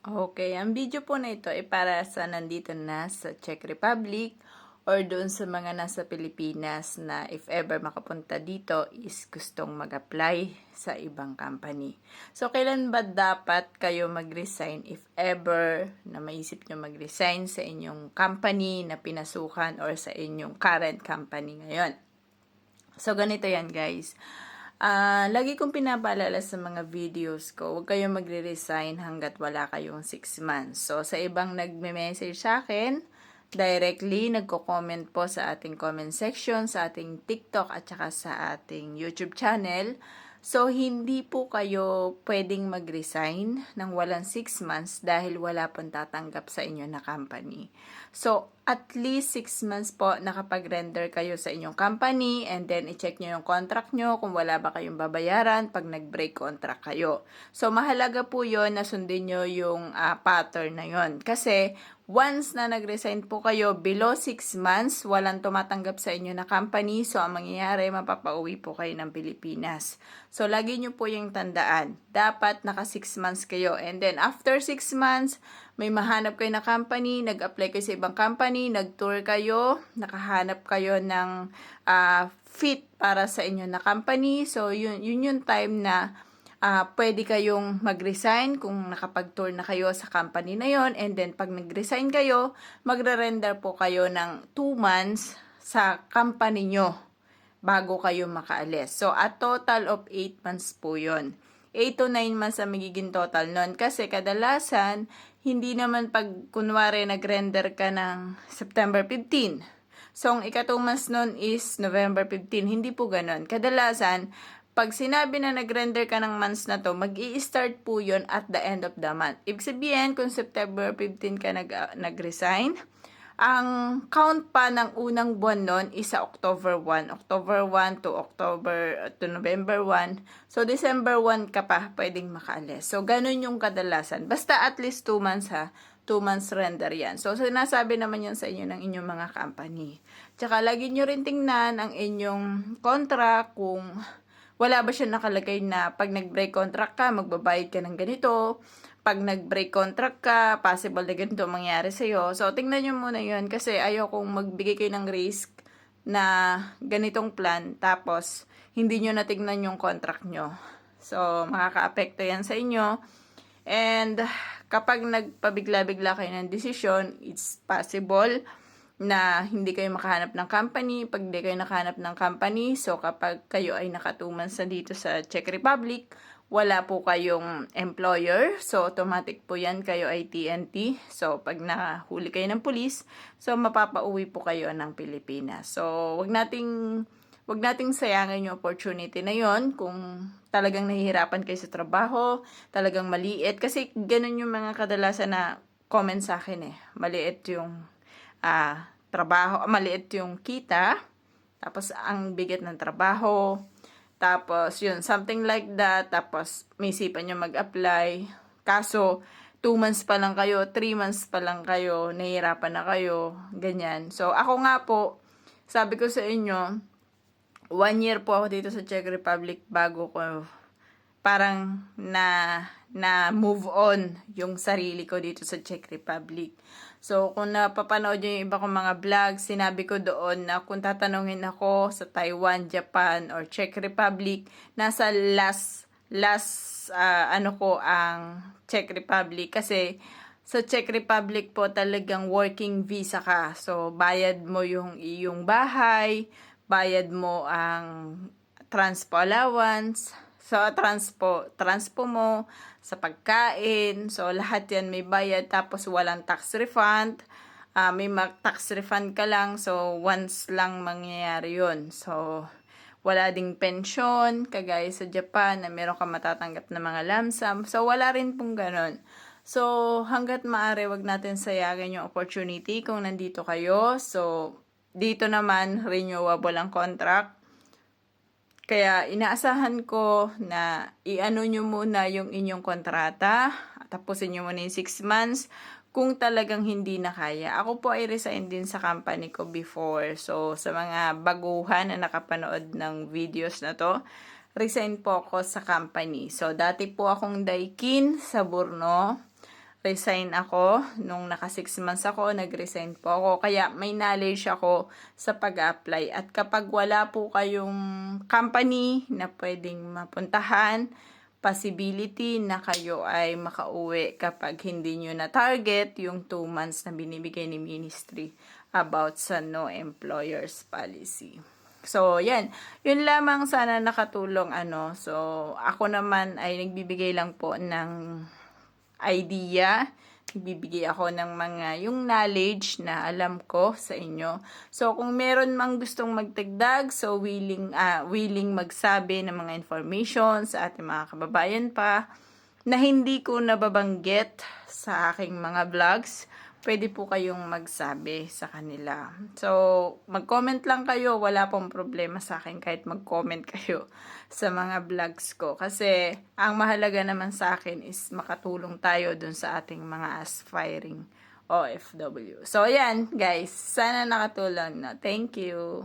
Okay, ang video po na ito ay para sa nandito na sa Czech Republic or doon sa mga nasa Pilipinas na if ever makapunta dito is gustong mag-apply sa ibang company. So, kailan ba dapat kayo mag-resign if ever na maisip nyo mag-resign sa inyong company na pinasukan or sa inyong current company ngayon? So, ganito yan guys. Ah, lagi kong pinapaalala sa mga videos ko, huwag kayong magre-resign hanggat wala kayong 6 months. So, sa ibang nagme-message sa akin, directly, nagko-comment po sa ating comment section, sa ating TikTok at saka sa ating YouTube channel. So, hindi po kayo pwedeng mag-resign ng walang 6 months dahil wala pong tatanggap sa inyo na company. So, at least 6 months po nakapag-render kayo sa inyong company and then i-check nyo yung contract nyo kung wala ba kayong babayaran pag nag-break contract kayo. So, mahalaga po yon na sundin nyo yung ah, pattern na yon Kasi, once na nag-resign po kayo below 6 months, walang tumatanggap sa inyo na company. So, ang mangyayari, mapapauwi po kayo ng Pilipinas. So, lagi nyo po yung tandaan. Dapat naka 6 months kayo. And then, after 6 months, may mahanap kayo na company, nag-apply kayo sa ibang company, nag-tour kayo, nakahanap kayo ng ah, fit para sa inyo na company. So, yun, yun yung time na ah pwede kayong mag-resign kung nakapag-tour na kayo sa company na yon and then pag nag-resign kayo, magre-render po kayo ng 2 months sa company nyo bago kayo makaalis. So, a total of 8 months po yon 8 to 9 months ang magiging total nun. Kasi kadalasan, hindi naman pag kunwari nag-render ka ng September 15. So, ang ika 2 months nun is November 15. Hindi po ganon. Kadalasan, pag sinabi na nag-render ka ng months na to, mag start po yon at the end of the month. Ibig sabihin, kung September 15 ka nag, uh, nag-resign, ang count pa ng unang buwan nun is sa October 1. October 1 to October to November 1. So, December 1 ka pa pwedeng makaalis. So, ganun yung kadalasan. Basta at least 2 months ha. 2 months render yan. So, sinasabi naman yan sa inyo ng inyong mga company. Tsaka, lagi nyo rin tingnan ang inyong contract kung wala ba siya nakalagay na pag nag-break contract ka, magbabayad ka ng ganito. Pag nag-break contract ka, possible na ganito ang mangyari sa'yo. So, tingnan nyo muna yun kasi ayaw kong magbigay kayo ng risk na ganitong plan tapos hindi nyo natignan yung contract nyo. So, makaka-apekto yan sa inyo. And kapag nagpabigla-bigla kayo ng desisyon, it's possible na hindi kayo makahanap ng company, pag hindi kayo nakahanap ng company, so kapag kayo ay nakatuman sa dito sa Czech Republic, wala po kayong employer, so automatic po yan, kayo ay TNT. So pag nahuli kayo ng pulis, so mapapauwi po kayo ng Pilipinas. So wag nating wag nating sayangin yung opportunity na yon kung talagang nahihirapan kayo sa trabaho, talagang maliit kasi ganun yung mga kadalasan na comment sa akin eh. Maliit yung ah, trabaho, maliit yung kita, tapos ang bigat ng trabaho, tapos yun, something like that, tapos may isipan nyo mag-apply, kaso 2 months pa lang kayo, 3 months pa lang kayo, nahihirapan na kayo, ganyan. So, ako nga po, sabi ko sa inyo, one year po ako dito sa Czech Republic bago ko parang na na move on yung sarili ko dito sa Czech Republic. So, kung napapanood nyo yung iba kong mga vlog, sinabi ko doon na kung tatanungin ako sa Taiwan, Japan, or Czech Republic, nasa last, last, uh, ano ko, ang Czech Republic. Kasi, sa Czech Republic po talagang working visa ka. So, bayad mo yung iyong bahay, bayad mo ang transpo allowance, So, transpo, transpo mo sa pagkain. So, lahat yan may bayad. Tapos, walang tax refund. Uh, may mag-tax refund ka lang. So, once lang mangyayari yun. So, wala ding pension, kagaya sa Japan, na meron ka matatanggap na mga lamsam. So, wala rin pong ganon. So, hanggat maaari, wag natin sayagin yung opportunity kung nandito kayo. So, dito naman, renewable ang contract kaya inaasahan ko na iano nyo muna yung inyong kontrata, tapusin nyo muna yung 6 months, kung talagang hindi na kaya. Ako po ay resign din sa company ko before. So, sa mga baguhan na nakapanood ng videos na to, resign po ako sa company. So, dati po akong daikin sa Burno. Resign ako. Nung naka 6 months ako, nag-resign po ako. Kaya may knowledge ako sa pag-apply. At kapag wala po kayong company na pwedeng mapuntahan, possibility na kayo ay makauwi kapag hindi nyo na target yung 2 months na binibigay ni ministry about sa no employers policy. So, yan. Yun lamang sana nakatulong ano. So, ako naman ay nagbibigay lang po ng idea. Nagbibigay ako ng mga yung knowledge na alam ko sa inyo. So, kung meron mang gustong magtagdag, so willing, ah willing magsabi ng mga information sa ating mga kababayan pa na hindi ko nababanggit sa aking mga vlogs, pwede po kayong magsabi sa kanila. So, mag-comment lang kayo. Wala pong problema sa akin kahit mag-comment kayo sa mga vlogs ko. Kasi, ang mahalaga naman sa akin is makatulong tayo dun sa ating mga aspiring OFW. So, ayan, guys. Sana nakatulong na. Thank you.